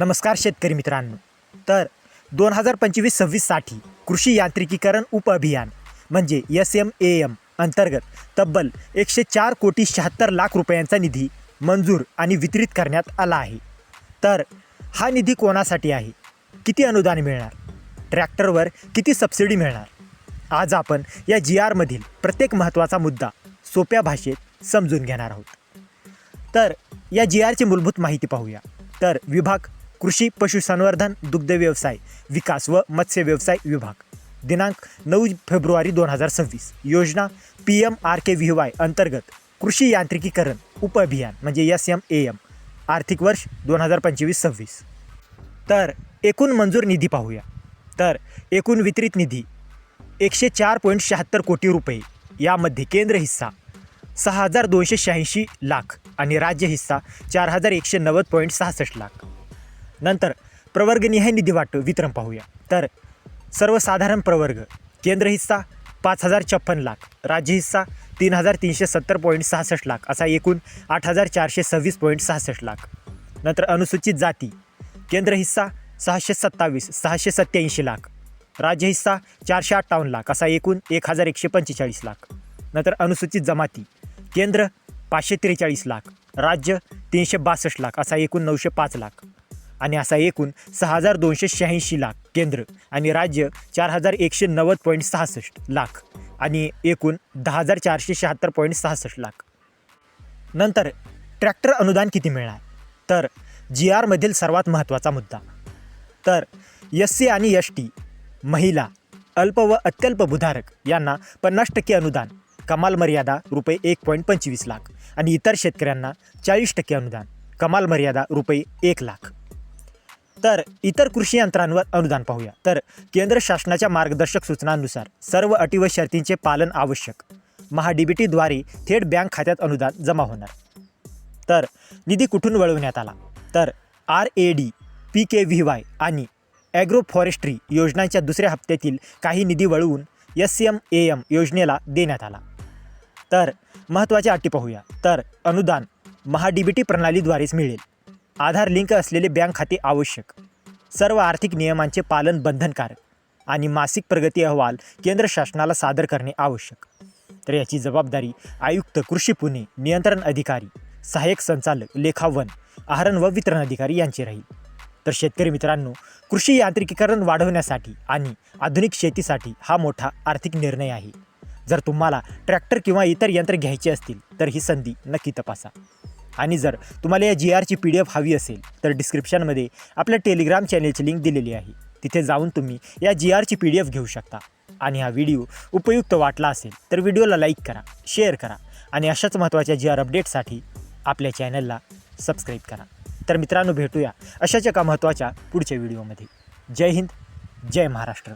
नमस्कार शेतकरी मित्रांनो. तर दोन हजार पंचवीस सव्वीससाठी कृषी यांत्रिकीकरण उप अभियान म्हणजे एस एम ए एम अंतर्गत तब्बल एकशे चार कोटी शहात्तर लाख रुपयांचा निधी मंजूर आणि वितरित करण्यात आला आहे. तर हा निधी कोणासाठी आहे? किती अनुदान मिळणार? ट्रॅक्टरवर किती सबसिडी मिळणार? आज आपण या जी आरमधील प्रत्येक महत्त्वाचा मुद्दा सोप्या भाषेत समजून घेणार आहोत. तर या जी आरची मूलभूत माहिती पाहूया. तर विभाग कृषी पशुसंवर्धन दुग्ध व्यवसाय विकास व मत्स्य व्यवसाय विभाग. दिनांक नऊ फेब्रुवारी दोन हजार सव्वीस. योजना P M R K V Y अंतर्गत कृषी यांत्रिकीकरण उप अभियान म्हणजे एस एम ए एम आर्थिक वर्ष दोन हजार पंचवीस सव्वीस. तर एकूण मंजूर निधी पाहूया. तर एकूण वितरित निधी एकशे चार पॉईंट शहात्तर कोटी रुपये. यामध्ये केंद्र हिस्सा सहा हजार दोनशे शहाऐंशी लाख आणि राज्य हिस्सा चार हजार एकशे नव्वद पॉईंट सहासष्ट लाख. नंतर प्रवर्गनिहाय निधी वाटप वितरण पाहूया. तर सर्वसाधारण प्रवर्ग केंद्र हिस्सा पाच हजार छप्पन लाख राज्य हिस्सा तीन हजार तीनशे सत्तर पॉईंट सहासष्ट लाख असा एकूण आठ हजार चारशे सव्वीस पॉईंट सहासष्ट लाख. नंतर अनुसूचित जाती केंद्र हिस्सा सहाशे सत्तावीस सहाशे सत्याऐंशी लाख. राज्य हिस्सा चारशे अठ्ठावन्न लाख असा एकूण एक हजार एकशे पंचेचाळीस लाख. नंतर अनुसूचित जमाती केंद्र पाचशे त्रेचाळीस लाख राज्य तीनशे बासष्ट लाख असा एकूण नऊशे पाच लाख. आणि असा एकूण सहा हजार दोनशे शहाऐंशी लाख केंद्र आणि राज्य चार हजार एकशे नव्वद पॉईंट सहासष्ट लाख आणि एकूण दहा हजार चारशे शहात्तर पॉईंट सहासष्ट लाख. नंतर ट्रॅक्टर अनुदान किती मिळणार? तर जी आरमधील सर्वात महत्त्वाचा मुद्दा. तर एस सी आणि एस टी महिला अल्प व अत्यल्प भूधारक यांना पन्नास टक्के अनुदान कमाल मर्यादा रुपये एक पॉईंट पंचवीस लाख आणि इतर शेतकऱ्यांना चाळीस टक्के अनुदान कमाल मर्यादा रुपये एक लाख. तर इतर कृषी यंत्रांवर अनुदान पाहूया. तर केंद्र शासनाच्या मार्गदर्शक सूचनांनुसार सर्व अटी व शर्तींचे पालन आवश्यक. महाडीबीटीद्वारे बी टीद्वारे थेट बँक खात्यात अनुदान जमा होणार. तर निधी कुठून वळवण्यात आला? तर R A D P K V Y आणि ॲग्रो फॉरेस्ट्री योजनांच्या दुसऱ्या हप्त्यातील काही निधी वळवून एस एम ए एम योजनेला देण्यात आला. तर महत्त्वाच्या अटी पाहूया. तर अनुदान महाडीबीटी बी टी प्रणालीद्वारेच मिळेल. आधार लिंक असलेले बँक खाते आवश्यक. सर्व आर्थिक नियमांचे पालन बंधनकारक आणि मासिक प्रगती अहवाल केंद्र शासनाला सादर करणे आवश्यक. तर याची जबाबदारी आयुक्त कृषी पुणे नियंत्रण अधिकारी सहाय्यक संचालक लेखावन आहरण व वितरण अधिकारी यांची राहील. तर शेतकरी मित्रांनो कृषी यांत्रिकीकरण वाढवण्यासाठी आणि आधुनिक शेतीसाठी हा मोठा आर्थिक निर्णय आहे. जर तुम्हाला ट्रॅक्टर किंवा इतर यंत्र घ्यायचे असतील तर ही संधी नक्की तपासा. आणि जर तुम्हाला या जी आरची पी डी एफ हवी असेल तर डिस्क्रिप्शनमध्ये आपल्या टेलिग्राम चॅनेलची लिंक दिलेली आहे. तिथे जाऊन तुम्ही या जी आरची पी डी एफ घेऊ शकता. आणि हा व्हिडिओ उपयुक्त वाटला असेल तर व्हिडिओला लाईक करा शेअर करा आणि अशाच महत्त्वाच्या जी आर अपडेटसाठी आपल्या चॅनलला सबस्क्राईब करा. तर मित्रांनो भेटूया अशाच एका महत्त्वाच्या पुढच्या व्हिडिओमध्ये जय हिंद जय महाराष्ट्र.